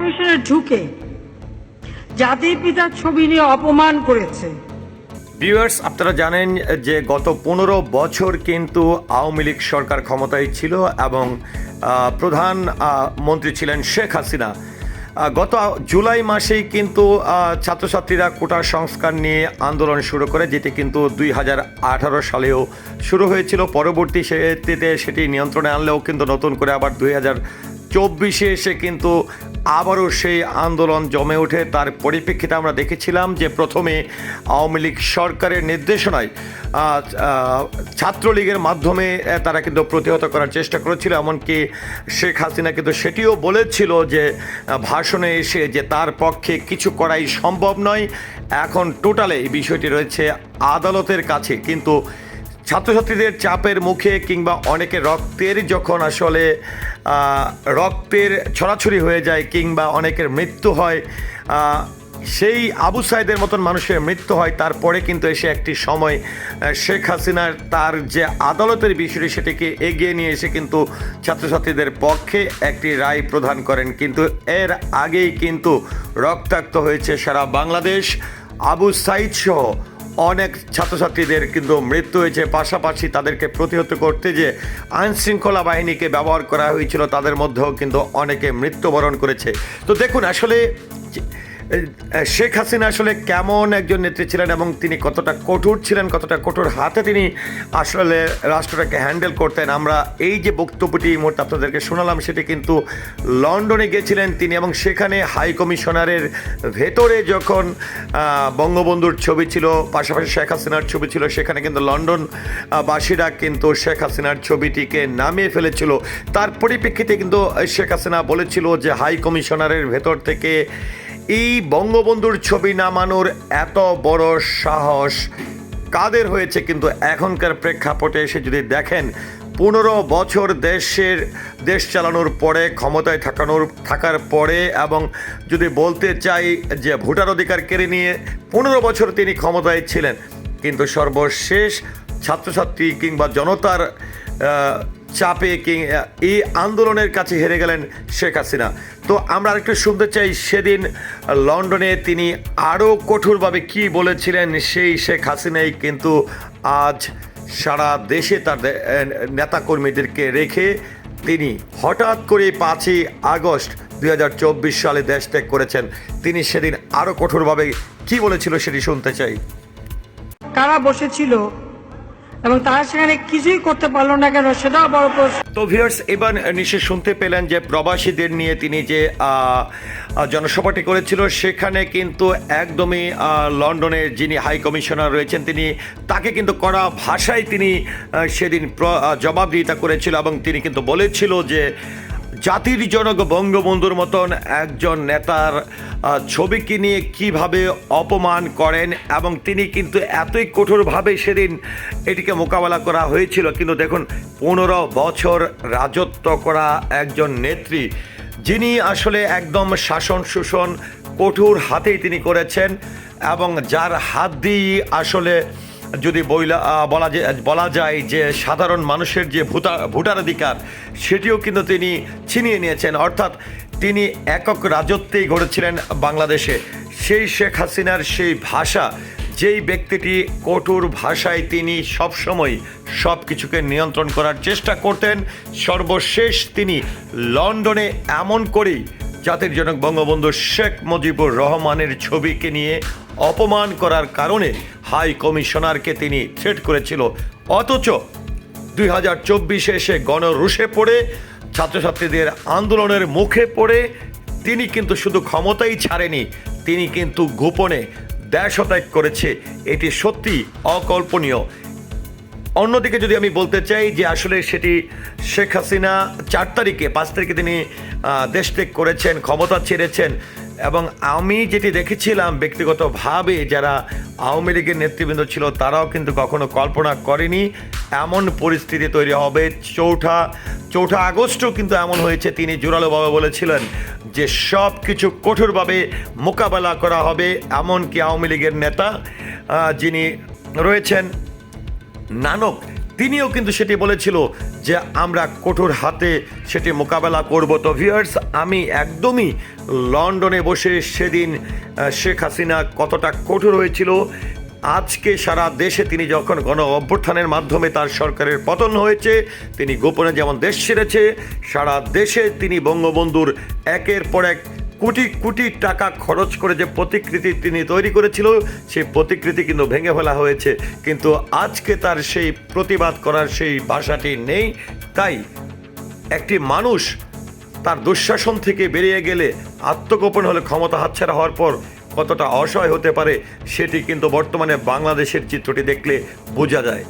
কর্পোরেশনে ঢুকে জাতির পিতার ছবি নিয়ে অপমান করেছে। ভিউয়ার্স, আপনারা জানেন যে গত পনেরো বছর কিন্তু আওয়ামী লীগ সরকার ক্ষমতায় ছিল এবং প্রধান মন্ত্রী ছিলেন শেখ হাসিনা। গত জুলাই মাসেই কিন্তু ছাত্রছাত্রীরা কোটা সংস্কার নিয়ে আন্দোলন শুরু করে, যেটি কিন্তু দুই হাজার আঠারো সালেও শুরু হয়েছিল। পরবর্তী সেটিতে সেটি নিয়ন্ত্রণে আনলেও কিন্তু নতুন করে আবার দুই হাজার চব্বিশে এসে কিন্তু আবারও সেই আন্দোলন জমে ওঠে। তার পরিপ্রেক্ষিতে আমরা দেখেছিলাম যে প্রথমে আওয়ামী লীগ সরকারের নির্দেশনায় ছাত্রলীগের মাধ্যমে তারা কিন্তু প্রতিহত করার চেষ্টা করেছিল। এমনকি শেখ হাসিনা কিন্তু সেটিও বলেছিল যে ভাষণে এসে যে তার পক্ষে কিছু করাই সম্ভব নয়। এখন টোটালে এই বিষয়টি রয়েছে আদালতের কাছে। কিন্তু ছাত্রছাত্রীদের চাপের মুখে কিংবা অনেকের রক্তের যখন আসলে রক্তের ছড়াছড়ি হয়ে যায় কিংবা অনেকের মৃত্যু হয় সেই আবু সাইদের মতন মানুষের মৃত্যু হয়। তারপরে কিন্তু এসে একটি সময় শেখ হাসিনার তার যে আদালতের বিষয়টি সেটিকে এগিয়ে নিয়ে এসে কিন্তু ছাত্রছাত্রীদের পক্ষে একটি রায় প্রদান করেন। কিন্তু এর আগেই কিন্তু রক্তাক্ত হয়েছে সারা বাংলাদেশ। আবু সাইদ সহ অনেক ছাত্রছাত্রীদের কিন্তু মৃত্যু হয়েছে। পাশাপাশি তাদেরকে প্রতিহত করতে যে আইন শৃঙ্খলা বাহিনীকে ব্যবহার করা হয়েছিল, তাদের মধ্যেও কিন্তু অনেকে মৃত্যুবরণ করেছে। তো দেখুন, আসলে শেখ হাসিনা আসলে কেমন একজন নেত্রী ছিলেন এবং তিনি কতটা কঠোর ছিলেন, কতটা কঠোর হাতে তিনি আসলে রাষ্ট্রটাকে হ্যান্ডেল করতেন, আমরা এই যে বক্তব্যটি এই মুহূর্তে আপনাদেরকে শোনালাম, সেটি কিন্তু লন্ডনে গিয়েছিলেন তিনি এবং সেখানে হাই কমিশনারের ভেতরে যখন বঙ্গবন্ধুর ছবি ছিল, পাশাপাশি শেখ হাসিনার ছবি ছিল, সেখানে কিন্তু লন্ডন বাসীরা কিন্তু শেখ হাসিনার ছবিটিকে নামিয়ে ফেলেছিল। তার পরিপ্রেক্ষিতে কিন্তু শেখ হাসিনা বলেছিল যে হাই কমিশনারের ভেতর থেকে এই বঙ্গবন্ধুর ছবি নামানোর এত বড় সাহস কাদের হয়েছে কিন্তু এখনকার প্রেক্ষাপটে এসে যদি দেখেন, পনেরো বছর দেশের, দেশ চালানোর পরে, ক্ষমতায় থাকানোর, থাকার পরে এবং যদি বলতে চাই যে ভোটার অধিকার কেড়ে নিয়ে পনেরো বছর তিনি ক্ষমতায় ছিলেন, কিন্তু সর্বশেষ ছাত্রছাত্রী কিংবা জনতার চাপে কিং এই আন্দোলনের কাছে হেরে গেলেন শেখ হাসিনা। তো আমরা আরেকটু শুনতে চাই, সেদিন লন্ডনে তিনি আরও কঠোরভাবে কি বলেছিলেন সেই শেখ হাসিনাই কিন্তু আজ সারা দেশে তার নেতাকর্মীদেরকে রেখে তিনি হঠাৎ করে পাঁচই আগস্ট দুই হাজার চব্বিশ সালে দেশ ত্যাগ করেছেন। তিনি সেদিন আরও কঠোরভাবে কি বলেছিল সেটি শুনতে চাই। কারা বসেছিল? এবং তারা সেখানে কিছুই করতে পারল না কেন সেটাও বড় প্রশ্ন। তো ভিউয়ার্স এবার নিশ্চয় শুনতে পেলেন যে প্রবাসীদের নিয়ে তিনি যে জনসভাটি করেছিল, সেখানে কিন্তু একদমই লন্ডনের যিনি হাই কমিশনার রয়েছেন, তিনি তাকে কিন্তু কড়া ভাষায় তিনি সেদিন জবাবদিহিতা করেছিল এবং তিনি কিন্তু বলেছিল যে জাতির জনক বঙ্গবন্ধুর মতন একজন নেতার ছবিকে নিয়ে কীভাবে অপমান করেন এবং তিনি কিন্তু এতই কঠোরভাবে সেদিন এটিকে মোকাবেলা করা হয়েছিল। কিন্তু দেখুন, পনেরো বছর রাজত্ব করা একজন নেত্রী, যিনি আসলে একদম শাসন শোষণ কঠোর হাতেই তিনি করেছেন এবং যার হাত দিয়েই আসলে যদি বইলা বলা যে, বলা যায় যে সাধারণ মানুষের যে ভোটার ভোটাধিকার সেটিও কিন্তু তিনি ছিনিয়ে নিয়েছেন। অর্থাৎ তিনি একক রাজত্বেই গড়েছিলেন বাংলাদেশে। সেই শেখ হাসিনার সেই ভাষা, যেই ব্যক্তিটি কঠোর ভাষায় তিনি সবসময় সব কিছুকে নিয়ন্ত্রণ করার চেষ্টা করতেন, সর্বশেষ তিনি লন্ডনে এমন করেই জাতির জনক বঙ্গবন্ধু শেখ মুজিবুর রহমানের ছবিকে নিয়ে অপমান করার কারণে হাই কমিশনারকে তিনি থ্রেট করেছিল। অথচ দুই হাজার চব্বিশে এসে গণরুষে পড়ে, ছাত্রছাত্রীদের আন্দোলনের মুখে পড়ে, তিনি কিন্তু শুধু ক্ষমতাই ছাড়েনি, তিনি কিন্তু গোপনে দেশত্যাগ করেছে। এটি সত্যি অকল্পনীয়। অন্যদিকে যদি আমি বলতে চাই যে আসলে সেটি শেখ হাসিনা চার তারিখে, পাঁচ তারিখে তিনি দেশ ত্যাগ করেছেন, ক্ষমতা ছেড়েছেন এবং আমি যেটি দেখেছিলাম ব্যক্তিগতভাবে যারা আওয়ামী লীগের নেতৃবৃন্দ ছিল তারাও কিন্তু কখনো কল্পনা করেনি এমন পরিস্থিতি তৈরি হবে। চৌঠা চৌঠা আগস্টও কিন্তু এমন হয়েছে, তিনি জোরালোভাবে বলেছিলেন যে সব কিছু কঠোরভাবে মোকাবেলা করা হবে এমনকি আওয়ামী লীগের নেতা যিনি রয়েছেন নানক, তিনিও কিন্তু সেটি বলেছিল যে আমরা কঠোর হাতে সেটি মোকাবেলা করব। তো ভিউয়ার্স আমি একদমই লন্ডনে বসে সেদিন শেখ হাসিনা কতটা কঠোর হয়েছিল, আজকে সারা দেশে তিনি যখন গণ অভ্যুত্থানের মাধ্যমে তার সরকারের পতন হয়েছে, তিনি গোপনে যেমন দেশ ছেড়েছে, সারা দেশে তিনি বঙ্গবন্ধুর একের পর এক কোটি কোটি টাকা খরচ করে যে প্রতিকৃতি তিনি তৈরি করেছিল, সেই প্রতিকৃতি কিন্তু ভেঙে ফেলা হয়েছে। কিন্তু আজকে তার সেই প্রতিবাদ করার সেই ভাষাটি নেই। তাই একটি মানুষ তার দুঃশাসন থেকে বেরিয়ে গেলে আত্মগোপন হলে ক্ষমতা হাতছাড়া হওয়ার পর কতটা অসহায় হতে পারে, সেটি কিন্তু বর্তমানে বাংলাদেশের চিত্রটি দেখলে বোঝা যায়।